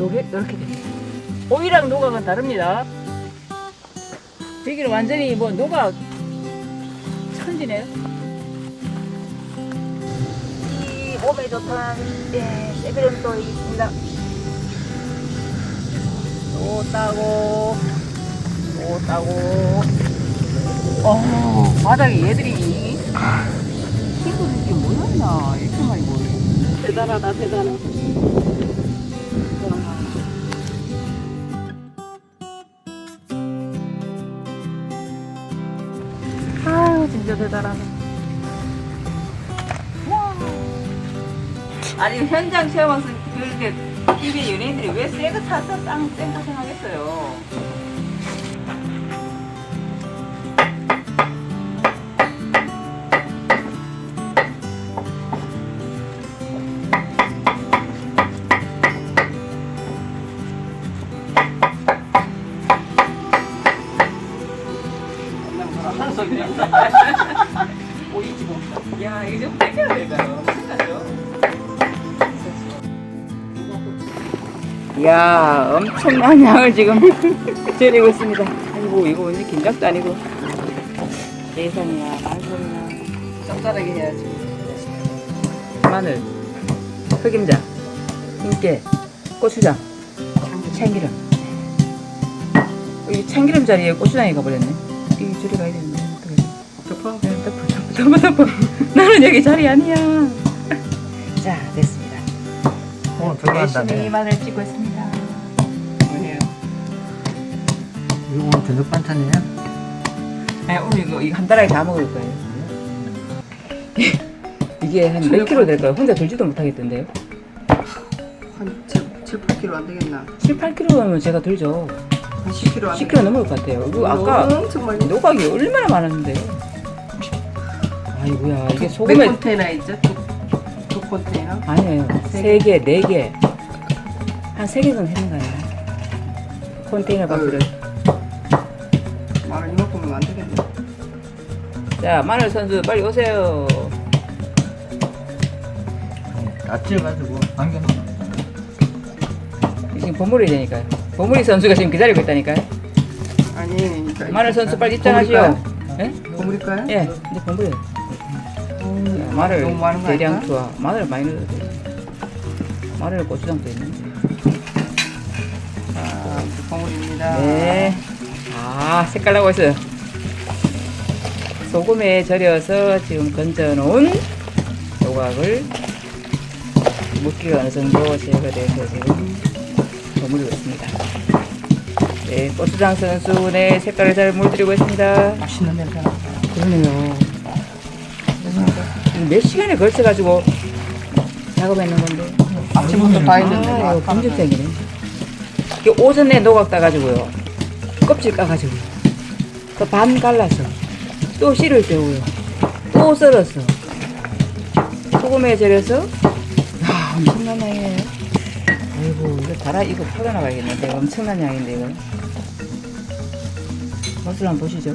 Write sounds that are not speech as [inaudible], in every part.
요게 이렇게 됩니다. 오이랑 노각은 다릅니다. 여기는 완전히 뭐 노각 천지네요. 이 몸에 좋다는 예, 세그램도 있습니다. 또 따고 또 따고 어 바닥에 얘들이 친구들이 뭐였나 이렇게 많이 보여. 대단하다 대단해. 진짜 대단하네. 와. 아니 현장 체험 와서 그렇게 TV에 연예인들이 왜 새거 타서 쌍 쌩까 생각했어요. 하는 소리야. 오이지고. 야, 이거 좀 될까요? 생각하죠? 이야, 엄청난 양을 지금 [laughs] 절이고 있습니다. 아이고, 이거 왠지 김장도 아니고. 예산이야, 만성이야. 짭짤하게 해야지. 마늘, 흑임자, 인깨, 고추장, 참기름. 이 참기름 자리에 고추장이 가버렸네. 이 줄이 가야 되는데? 덮어? 네, 덮어, 덮어, 덮어, 덮어. 나는 여기 자리 아니야. [laughs] 자, 됐습니다. 오늘 열심히 들어간다네. 마늘 찍고 있습니다. 뭐예요? 이거 오늘 저녁 반찬이에요? 아, 오늘 이거, 이거 한 달에 다 먹을 거예요. [laughs] 이게 한 몇 킬로 될까요? 혼자 들지도 못하겠던데요? 한 7, 7 8kg 안 되겠나? 7, 8킬로면 제가 들죠. 한 10kg 안 10킬로 넘을 것 같아요. 이거 아까 엄청 많이 노각이 얼마나 많았는데요? 아이고야, 이게 몇 소금에 컨테이너 있죠? 두, 두 컨테이너? 아니에요. 세 세 개, 네 개. 한 세 개 정도 했는 거 아니에요? 컨테이너 박스를. 말을 이만큼은 안 되겠네. 자, 마늘 선수 빨리 오세요. 다치해가지고 안경 지금 버무려야 되니까요. 버무리 선수가 지금 기다리고 있다니까요. 아니, 그러니까 마늘 선수 빨리 입장하시오. 예? 버무릴까요? 예, 이제 버무려요. 자, 마늘 너무 많은 거 대량? 투하. 마늘 많이 넣어도 돼요. 마늘 고추장도 있는데. 자, 이제 버무립니다. 네. 아, 색깔 나고 있어요. 소금에 절여서 지금 건져 놓은 조각을 물기가 어느 정도 제거돼서 지금 버무리고 있습니다. 네, 고추장 선수 네 색깔을 잘 물들이고 있습니다. 맛있는 냄새 나. 그러네요. 몇 시간에 걸쳐 가지고 작업했는 건데. 아침부터 다 했는데. 아, 이거 금주택이네. 이게 오전에 노각 따가지고요. 껍질 까가지고. 또 반 갈라서. 또 씨를 때우요. 또 썰어서. 소금에 절여서. 야, 엄청난 양이에요. 아이고, 이거 달아, 이거 퍼져나가야겠는데. 엄청난 양인데, 이거. 맛을 한번 보시죠.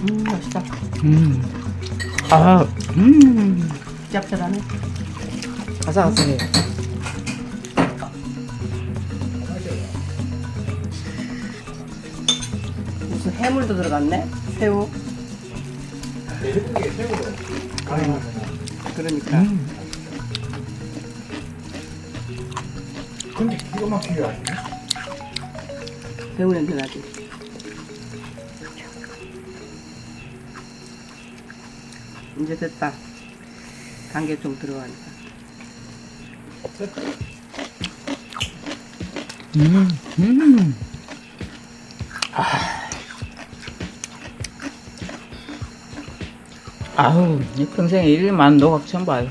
음, 맛있다. 음. 아, 음. 짭짤하네. 아삭아삭해요. 무슨 해물도 들어갔네? 새우. 그러니까. 음. 근데 기가 막히게 하시네 새우 냄새 나지? 이제 됐다. 단계 좀 들어가니까. 음, 음. 아. 아우, 이 평생에 이렇게만 노각 처음 봐요.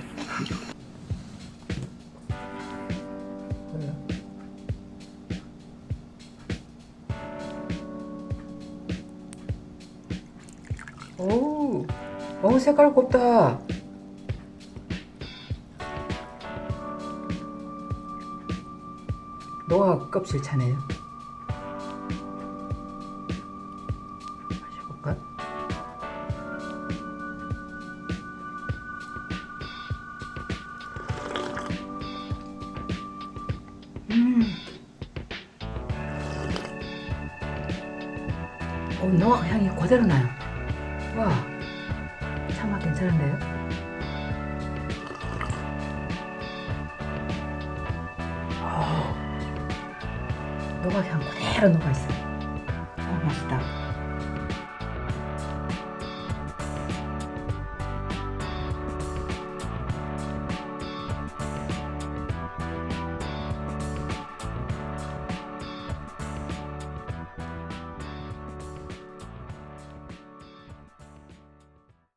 오, 오, 색깔 곱다. 노각 껍질 차네요. 어, 노각 향이 그대로 나요. 와, 참맛 괜찮은데요? 어, 노각 향 그대로 녹아 있어요. 아, 맛있다.